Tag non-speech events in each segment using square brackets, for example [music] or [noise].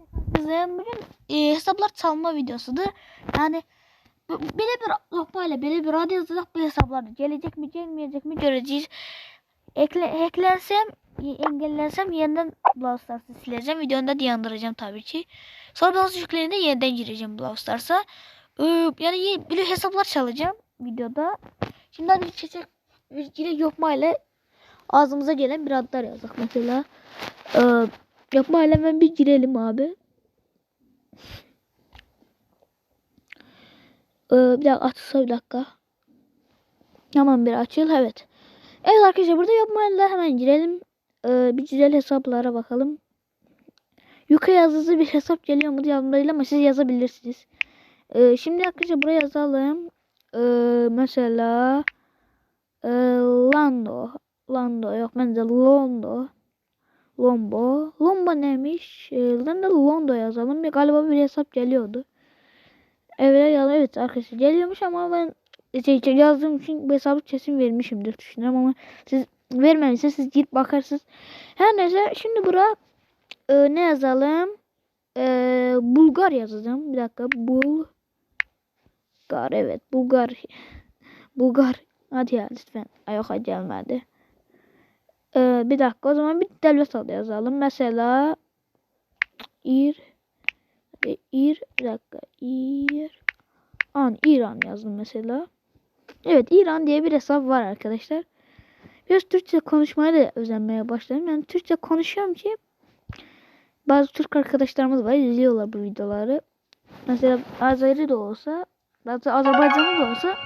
Herkese bugün e, hesaplar çalma videosudur. Yani böyle bir lokmayla böyle bir radyo yazacak bu hesaplar gelecek mi gelmeyecek mi göreceğiz. Ekle, eklensem e, engellensem yeniden Brawl Stars'ı sileceğim. Videonu da dayandıracağım tabii ki. Sonra bazı yüklerinde yeniden gireceğim Brawl Stars'a. Ee, yani böyle hesaplar çalacağım videoda. Şimdi hadi çiçek yine yokmayla ağzımıza gelen bir adlar yazdık mesela. Ee, yapmayla hemen bir girelim abi. Ee, bir dakika açılsa bir dakika. Hemen bir açıl evet. Evet arkadaşlar burada yapmayla hemen girelim. Ee, bir güzel hesaplara bakalım. Yuka yazısı bir hesap geliyor mu yazmayla ama siz yazabilirsiniz. Ee, şimdi arkadaşlar buraya yazalım. Ee, mesela ee, Lando. Lando yok bence Londo. Lombo. Lombo neymiş? Ben de Londo yazalım. Bir galiba bir hesap geliyordu. Evet, ya- evet arkadaşlar geliyormuş ama ben şey, şey yazdığım için bu hesabı kesin vermişimdir düşünüyorum ama siz vermemişsiniz siz gidip bakarsınız. Her neyse şimdi bura e, ne yazalım? E, Bulgar yazacağım. Bir dakika. Bulgar evet. Bulgar. Bulgar. Hadi ya lütfen. Ay yok gelmedi. Ee, bir dakika o zaman bir devlet adı yazalım. Mesela İr e, İr bir dakika İr An İran yazdım mesela. Evet İran diye bir hesap var arkadaşlar. Biraz Türkçe konuşmaya da özenmeye başladım. Yani Türkçe konuşuyorum ki bazı Türk arkadaşlarımız var izliyorlar bu videoları. Mesela Azeri de olsa bazı Azerbaycanlı da olsa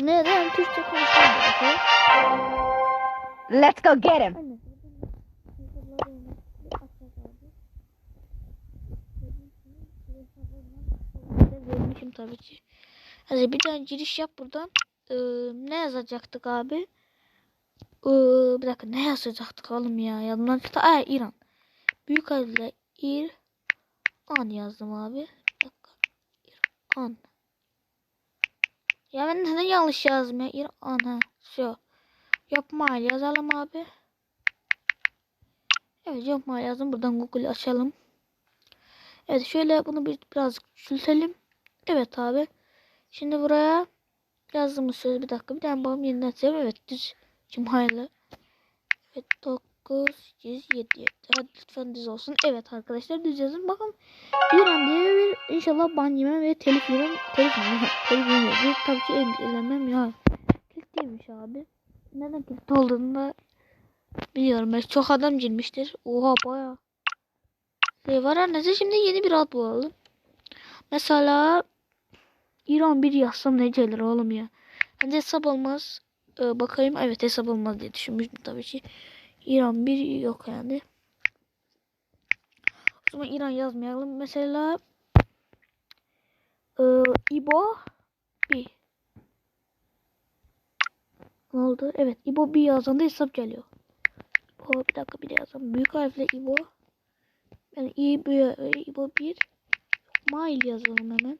neden Türkçe konuşuyorum. Let's go get him. Vermişim tabii ki. Hadi bir tane giriş yap buradan. Ee, ne yazacaktık abi? Ee, bir dakika ne yazacaktık oğlum ya? Yanımdan çıktı. Aa İran. Büyük harfle İr An yazdım abi. Bir dakika. İran. Ya ben neden yanlış yazdım ya? İran ha. Şu. Yapma yazalım abi. Evet yapma yazdım. Buradan Google açalım. Evet şöyle bunu bir birazcık küçültelim. Evet abi. Şimdi buraya yazdığımız söz bir dakika. Bir tane babam yeniden açacağım. Evet düz. Cumhayla. Evet 9, 8, 7, 7. Hadi lütfen düz olsun. Evet arkadaşlar düz yazın. Bakın İran diye bir inşallah ban yemem ve telif yemem. Telif yemem. [laughs] Telif yemem. Tabii ki engellemem ya. Değilmiş abi. Neden kilit olduğunu biliyorum. Belki çok adam girmiştir. Oha baya. Şey var neyse şimdi yeni bir ad bulalım. Mesela İran bir yazsam ne gelir oğlum ya. Hadi hesap olmaz. Ee, bakayım evet hesap olmaz diye düşünmüştüm tabii ki. İran bir yok yani. O zaman İran yazmayalım. Mesela e, İbo bir. Ne oldu? Evet İbo bir yazdığında hesap geliyor. İbo bir dakika bir yazalım. Büyük harfle İbo. Yani İbo, İbo bir. Mail yazalım hemen.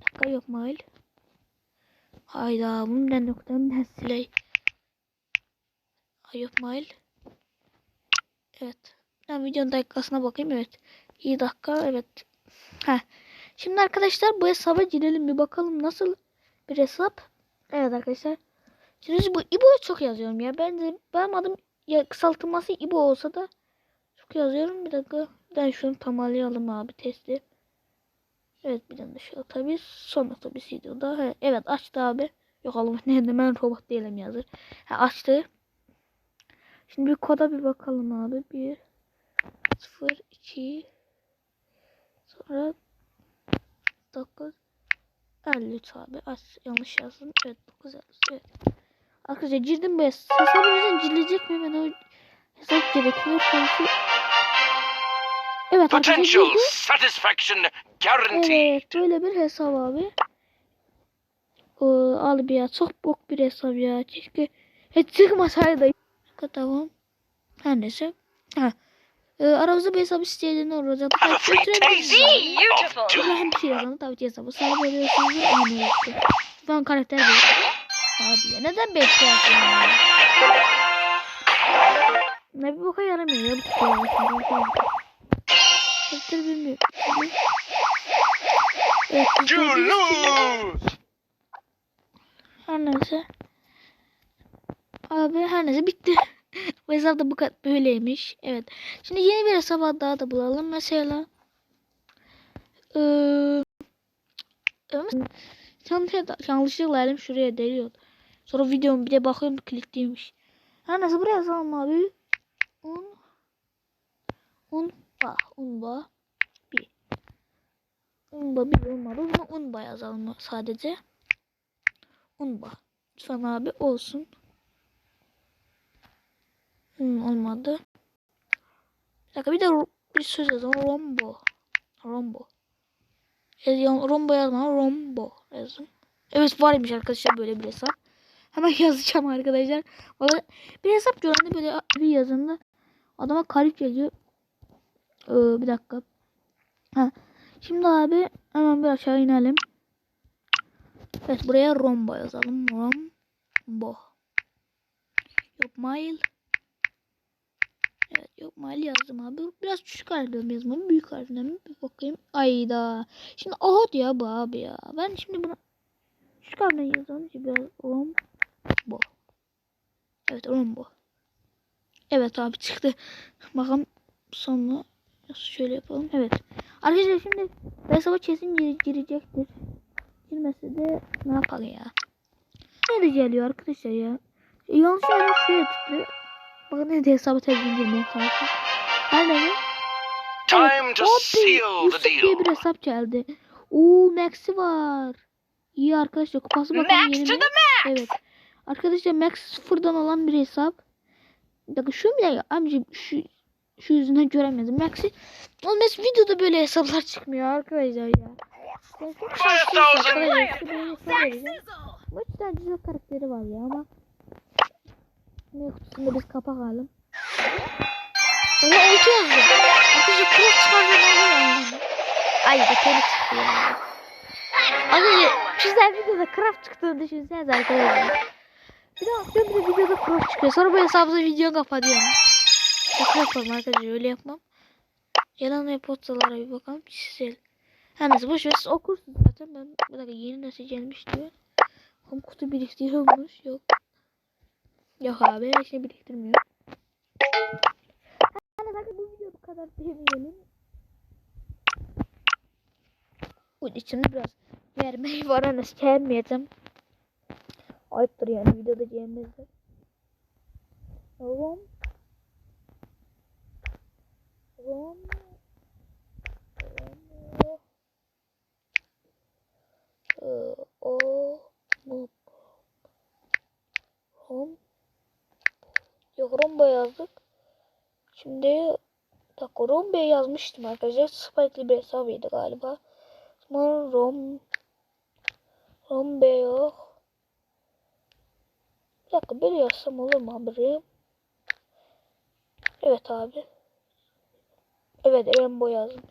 Bir dakika yok mail. Hayda bunu ne noktanın ne siley. Yok mail. Evet. Ben videonun dakikasına bakayım evet. İyi dakika evet. Heh. Şimdi arkadaşlar bu hesaba girelim bir bakalım nasıl bir hesap. Evet arkadaşlar. Şimdi bu İbo'yu çok yazıyorum ya. Ben de benim adım ya kısaltılması İbo olsa da çok yazıyorum. Bir dakika. Ben şunu tamamlayalım abi testi. Evet bir tane şu otobüs. Son otobüsüydü o da. He, evet açtı abi. Yok Allah [laughs] ne ben robot değilim yazır. Ha, açtı. Şimdi bir koda bir bakalım abi. 1 0 2 sonra 9 53 abi. Aç, yanlış yazdım. Evet 9 53. Evet. Arkadaşlar girdim bu hesap. Hesabınızdan girilecek mi? Ben o hesap gerekiyor. Çünkü Evet Potential satisfaction guaranteed. Evet böyle bir hesap abi. Ee, al bir ya çok bok bir hesap ya. Keşke hiç çıkmasaydı. Tamam. Her neyse. Ha. Ee, aramızda bir hesap isteyeni olacak. Have a free Böyle doom. hem şey yazalım tabii ki hesabı. Sarı veriyorsunuz. Ben karakter veriyorum. Abi ya neden 5 yaptın ya? Ne bir boka yaramıyor ya bu You gördüğünüz gibi- lose. Her neyse. Abi her neyse bitti. [laughs] Bu hesap da bu kadar böyleymiş. Evet. Şimdi yeni bir hesap daha da bulalım. Mesela eee yanlış, yanlışlıkla elim şuraya deliyor. Sonra videomu bir de bakıyorum kilitliymiş. Her neyse buraya yazalım abi. Un un ba un ba bir. Un ba bir olmadı. Zaman un ba yazalım sadece. Unba. Lütfen abi olsun. Hmm, olmadı. Bir dakika bir de bir söz yazalım. Rombo. Rombo. Rombo yazma. Rombo yazın. Evet varmış arkadaşlar böyle bir hesap. Hemen [laughs] yazacağım arkadaşlar. Valla bir hesap gördüm böyle bir yazında. Adama garip geliyor. Ee, bir dakika. Ha. Şimdi abi hemen bir aşağı inelim. Evet buraya rombo yazalım. Rombo. Yok mail. Evet yok mail yazdım abi. Biraz küçük harfle mi yazmalı? Büyük harfle mi? Bir bakayım. Ayda. Şimdi ahot ya bu abi ya. Ben şimdi bunu küçük harfle yazalım. Biraz rombo. Evet rombo. Evet abi çıktı. Bakalım sonra şöyle yapalım. Evet. Arkadaşlar şimdi hesaba kesin gir- girecektir girmese de ne yapalım ya. Ne geliyor arkadaşlar ya. E, yanlış yerine şuraya tıklıyor. Bakın ne de hesabı tercih girmeye çalışıyor. Her ne? Time to seal the Yusuf diye bir deal. hesap geldi. Oo Max'i var. İyi arkadaşlar kupası bakalım Max yeni to the max. Evet. Arkadaşlar Max sıfırdan olan bir hesap. Bir dakika şu bile amca şu şu yüzünden göremedim. Max'i olmaz videoda böyle hesaplar çıkmıyor arkadaşlar ya. Ben çok şanslıyım arkadaşlar. Tane güzel karakteri var ya ama ne kutusunda biz kapak alalım. Ona altı yazdı. Arkadaşlar cross çıkardım onu Ay da kere çıktı ya. Arkadaşlar güzel videoda craft çıktığını düşünsenize arkadaşlar. Bir de atıyorum bir de videoda craft çıkıyor. Sonra bu hesabımıza video kapatıyorum. Şaka yapalım arkadaşlar öyle yapmam. Yalan ve postalara bir bakalım. Çizel. Her neyse boş ver siz okursunuz zaten. Ben bir dakika yeni nesil gelmiş diyor. Hem kutu biriktiriyormuş. Yok. Yok abi her şey biriktirmiyor. Hani zaten bu video bu kadar demeyelim. Bu içimde biraz vermeyi var ama sevmeyeceğim. Ayıptır yani videoda gelmezler. Rom. Rom. Rom. O. Bu. Rom. Yok Romba yazdık. Şimdi dakika Romba yazmıştım arkadaşlar. Spike'li bir hesabıydı galiba. Sonra Rom Romba yok. Bir dakika böyle yazsam olur mu abi? Evet abi. Evet Rambo yazdım.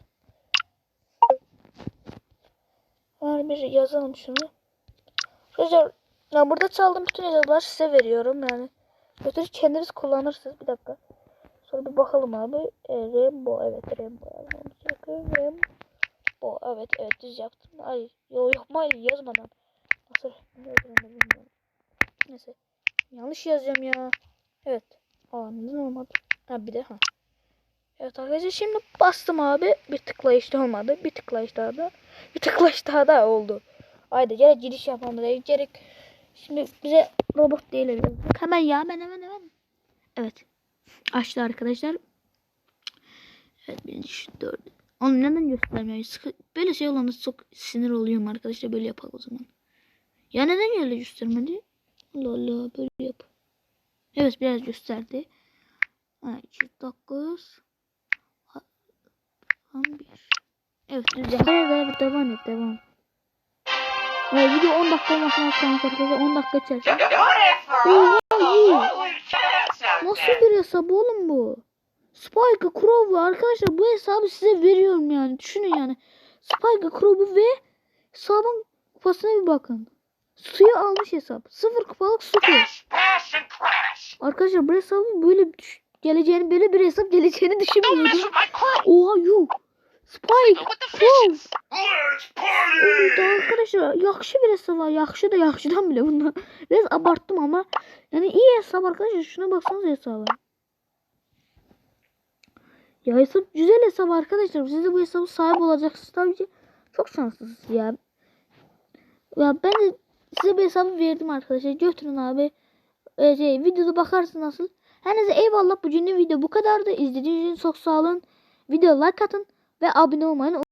Yani bir yazalım şunu. Arkadaşlar ya burada çaldığım bütün yazılar size veriyorum yani. Götürüp kendiniz kullanırsınız. Bir dakika. Sonra bir bakalım abi. E, Rainbow. Evet Rainbow. Rainbow. Evet evet düz yaptım. Ay yok hayır yazmadan. Nasıl yazıyorum bilmiyorum. Neyse. Yanlış yazacağım ya. Evet. Aa neden olmadı? Ha bir de ha. Evet arkadaşlar şimdi bastım abi. Bir tıklayış da olmadı. Bir tıklayış daha da. Bir tıklayış daha da oldu. Haydi gerek giriş yapmamız gerek. Şimdi bize robot değil. Hemen ya hemen hemen hemen. Evet. Açtı arkadaşlar. Evet birinci şu dördü. Onu neden göstermiyor? Böyle şey olanda çok sinir oluyorum arkadaşlar. Böyle yapalım o zaman. Ya neden öyle göstermedi? Allah Allah böyle. Evet biraz gösterdi. Ha, 209 11 Evet güzel. Evet evet devam et devam. Evet, video 10 dakika olmasına şans arkadaşlar 10 dakika içer. Oha iyi. Nasıl bir hesap oğlum bu? Spike Crow'u arkadaşlar bu hesabı size veriyorum yani. Düşünün yani. Spike Crow'u ve hesabın kupasına bir bakın. Suyu almış hesap. Sıfır kupalık su. Crash. Arkadaşlar bu hesabın böyle bir geleceğini böyle bir hesap geleceğini düşünmüyordum. Oha yuh. Spike. Wow. party. arkadaşlar yaxşı bir hesap var. Yaxşı da yaxşıdan bile bunlar. Biraz abarttım ama yani iyi hesap arkadaşlar. Şuna baksanıza hesaba. Ya hesap güzel hesap arkadaşlar. Siz de bu hesabı sahip olacaksınız tabii ki. Çok şanslısınız ya. Ya ben de size bu hesabı verdim arkadaşlar. Götürün abi. Ee, şey, videoda bakarsın nasıl. Herkese eyvallah. Bugünün video bu kadardı. İzlediğiniz için çok sağ olun. Video like atın ve abone olmayı